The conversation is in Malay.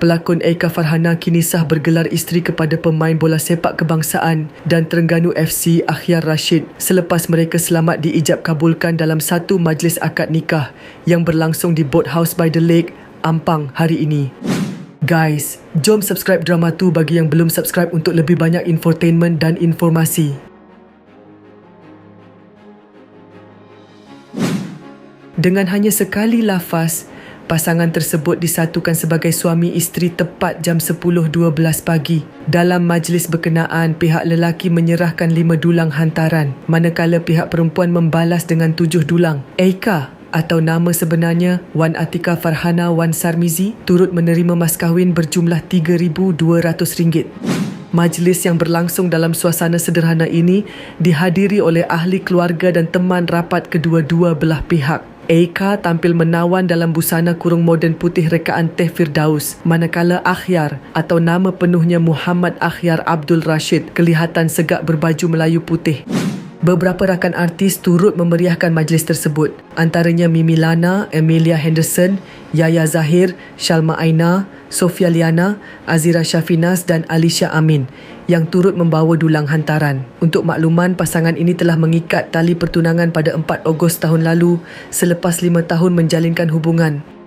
Pelakon Eka Farhana kini sah bergelar isteri kepada pemain bola sepak kebangsaan dan Terengganu FC Akhyar Rashid selepas mereka selamat diijab kabulkan dalam satu majlis akad nikah yang berlangsung di Boathouse by the Lake, Ampang hari ini. Guys, jom subscribe drama tu bagi yang belum subscribe untuk lebih banyak infotainment dan informasi. Dengan hanya sekali lafaz, Pasangan tersebut disatukan sebagai suami isteri tepat jam 10.12 pagi. Dalam majlis berkenaan, pihak lelaki menyerahkan lima dulang hantaran, manakala pihak perempuan membalas dengan tujuh dulang. Eika atau nama sebenarnya Wan Atika Farhana Wan Sarmizi turut menerima mas kahwin berjumlah RM3,200. Majlis yang berlangsung dalam suasana sederhana ini dihadiri oleh ahli keluarga dan teman rapat kedua-dua belah pihak. Eika tampil menawan dalam busana kurung moden putih rekaan Teh Firdaus manakala Akhyar atau nama penuhnya Muhammad Akhyar Abdul Rashid kelihatan segak berbaju Melayu putih. Beberapa rakan artis turut memeriahkan majlis tersebut antaranya Mimi Lana, Emilia Henderson, Yaya Zahir, Shalma Aina, Sofia Liana, Azira Syafinas dan Alicia Amin yang turut membawa dulang hantaran. Untuk makluman, pasangan ini telah mengikat tali pertunangan pada 4 Ogos tahun lalu selepas 5 tahun menjalinkan hubungan.